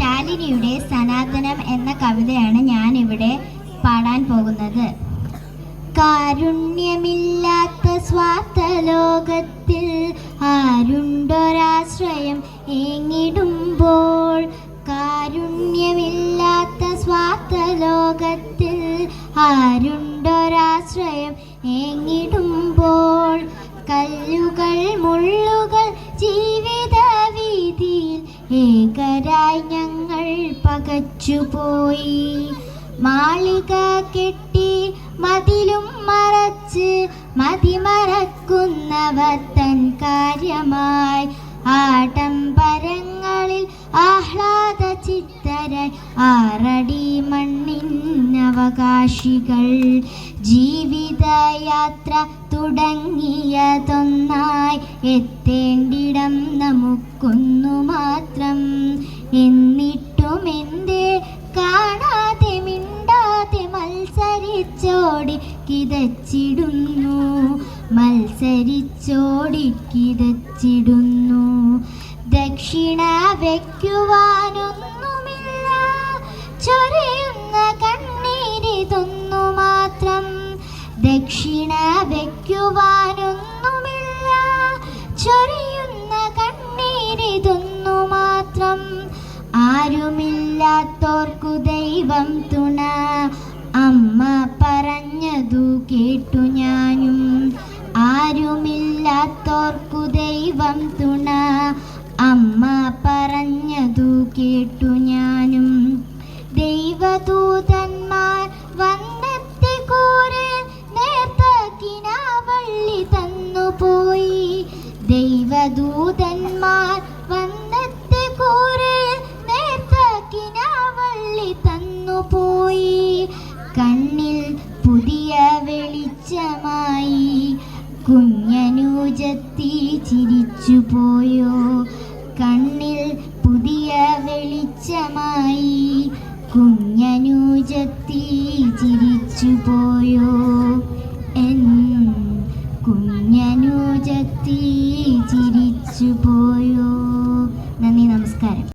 ശാലിനിയുടെ സനാതനം എന്ന കവിതയാണ് ഞാൻ ഇവിടെ പാടാൻ പോകുന്നത്. കാരുണ്യമില്ലാത്ത സ്വാർത്ഥ ലോകത്തിൽ ആരുണ്ടൊരാശ്രയം ഏങ്ങിടുമ്പോൾ കാരുണ്യമില്ലാത്ത സ്വാർത്ഥ ലോകത്തിൽ ആരുണ്ടൊരാശ്രയം ഏങ്ങിടുമ്പോൾ കല്ലുകൾ മുള്ളുകൾ ജീവിത വീതിയിൽ ഏകരായി ഞങ്ങൾ പകച്ചുപോയി മാളിക കെട്ടി മതിലും മറച്ച് മതിമറക്കുന്നവർ തൻ കാര്യമായി. ആഡംബരങ്ങളിൽ ആഹ്ലാദ ചിത്തരായി ആറടി മണ്ണിനവകാശികൾ ജീവിതയാത്ര തുടങ്ങിയതൊന്നായി എത്തേണ്ടിടം നമുക്കൊന്നു മാത്രം. എന്നിട്ടും മത്സരിച്ചോടി കിതച്ചിടുന്നു. മത്സരിച്ചോടി കിതച്ചിടുന്നു. ദക്ഷിണ വയ്ക്കുവാനൊന്നുമില്ല ചൊരിയുന്ന കണ്ണീരിതൊന്നു മാത്രം. ദക്ഷിണ വയ്ക്കുവാനൊന്നുമില്ല ചൊരിയുന്ന കണ്ണീരിതൊന്നു മാത്രം. ആരുമില്ലാത്തോർക്കു ദൈവം തുണ. ദൈവം തുണ അമ്മ പറഞ്ഞതു കേട്ടു ഞാനും. ദൈവദൂതന്മാർ വന്നത്തെ കൂരെ നേർത്ത കിനാവള്ളി തന്നുപോയി ദൈവദൂതന്മാർ വന്നത്തെ കൂരെ നേർത്ത കിനാവള്ളി തന്നുപോയി കണ്ണിൽ പുതിയ വെളിച്ചമായി ഭുജത്തി ചിരിച്ചു പോയോ കണ്ണിൽ പുതിയ വെളിച്ചമായി കുഞ്ഞനൂജത്തി ചിരിച്ചു പോയോ എൻ കുഞ്ഞനൂജത്തി ചിരിച്ചു